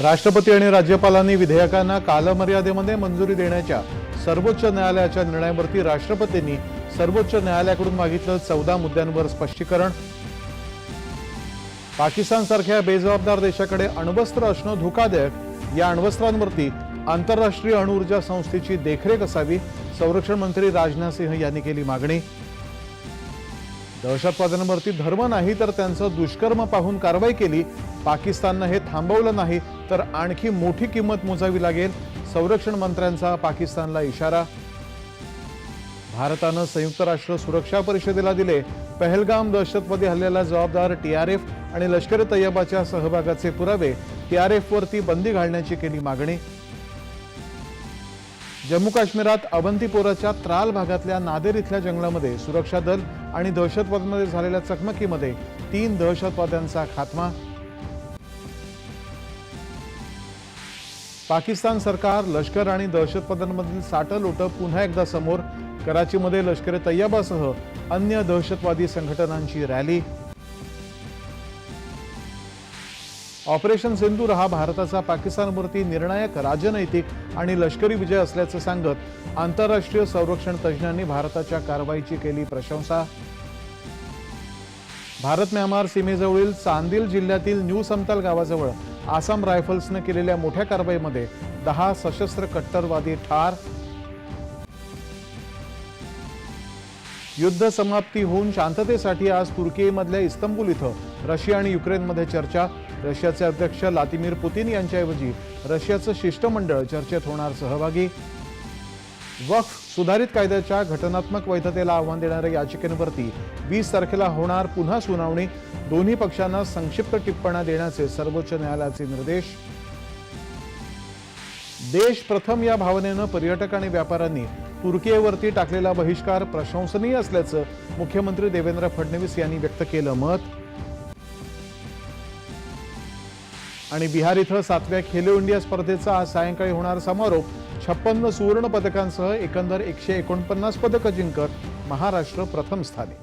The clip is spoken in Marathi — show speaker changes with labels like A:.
A: राष्ट्रपती आणि राज्यपालांनी विधेयकांना कालमर्यादेमध्ये मंजुरी देण्याच्या सर्वोच्च न्यायालयाच्या निर्णयावरती राष्ट्रपतींनी सर्वोच्च न्यायालयाकडून मागितलं चौदा मुद्द्यांवर स्पष्टीकरण. पाकिस्तानसारख्या बेजबाबदार देशाकडे अण्वस्त्र असणं धोकादायक. या अण्वस्त्रांवरती आंतरराष्ट्रीय अणुऊर्जा संस्थेची देखरेख असावी. संरक्षण मंत्री राजनाथ सिंह यांनी केली मागणी. दहशतवाद्यांवरती धर्म नाही तर त्यांचं दुष्कर्म पाहून कारवाई केली. पाकिस्ताननं हे थांबवलं नाही तर आणखी मोठी किंमत मोजावी लागेल संरक्षण मंत्र्यांचा पाकिस्तानला इशारा. भारतानं संयुक्त राष्ट्र सुरक्षा परिषदेला दिले. पहलगाम दहशतवादी हल्ल्याला जबाबदार टीआरएफ आणि लष्कर तय्यबाच्या सहभागाचे पुरावे. टीआरएफवरती बंदी घालण्याची केली मागणी. जम्मू काश्मीरात अवंतीपोराच्या त्राल भागातल्या नादेर इथल्या जंगलामध्ये सुरक्षा दल आणि दहशतवाद्यांमध्ये झालेल्या चकमकीमध्ये तीन दहशतवाद्यांचा खात्मा. पाकिस्तान सरकार लष्कर आणि दहशतवाद्यांमधील साटलोटं पुन्हा एकदा समोर कराचीमध्ये लष्कर तय्याबासह अन्य दहशतवादी संघटनांची रॅली. ऑपरेशन सिंदूर हा भारताचा पाकिस्तानवरती निर्णायक राजनैतिक आणि लष्करी विजय असल्याचं सांगत आंतरराष्ट्रीय संरक्षण तज्ज्ञांनी भारताच्या कारवाईची केली प्रशंसा. भारत म्यानमार सीमेजवळील चांदिल जिल्ह्यातील न्यू समताल गावाजवळ आसाम रायफल्सनं केलेल्या मोठ्या कारवाईमध्ये दहा सशस्त्र कट्टरवादी ठार युद्ध समाप्ती होऊन शांततेसाठी आज तुर्कीमधल्या इस्तंबूल इथं रशिया आणि युक्रेनमध्ये चर्चा. रशियाचे अध्यक्ष लातिमीर पुतीन यांच्याऐवजी रशियाचं शिष्टमंडळ चर्चेत होणार सहभागी. वक्फ सुधारित कायद्याच्या घटनात्मक वैधतेला आव्हान देणाऱ्या याचिकेवरती वीस तारखेला होणार पुन्हा सुनावणी. दोन्ही पक्षांना संक्षिप्त टिप्पण्या देण्याचे सर्वोच्च न्यायालयाचे निर्देश. देश प्रथम या भावनेनं पर्यटक आणि व्यापाऱ्यांनी तुर्कीवरती टाकलेला बहिष्कार प्रशंसनीय असल्याचं मुख्यमंत्री देवेंद्र फडणवीस यांनी व्यक्त केलं मत. आणि बिहार इथं सातव्या खेलो इंडिया स्पर्धेचा आज सायंकाळी होणार समारोप. छप्पन्न सुवर्ण पदकांसह एकंदर एकशे एकोणपन्नास पदकं जिंकत महाराष्ट्र प्रथम स्थानी.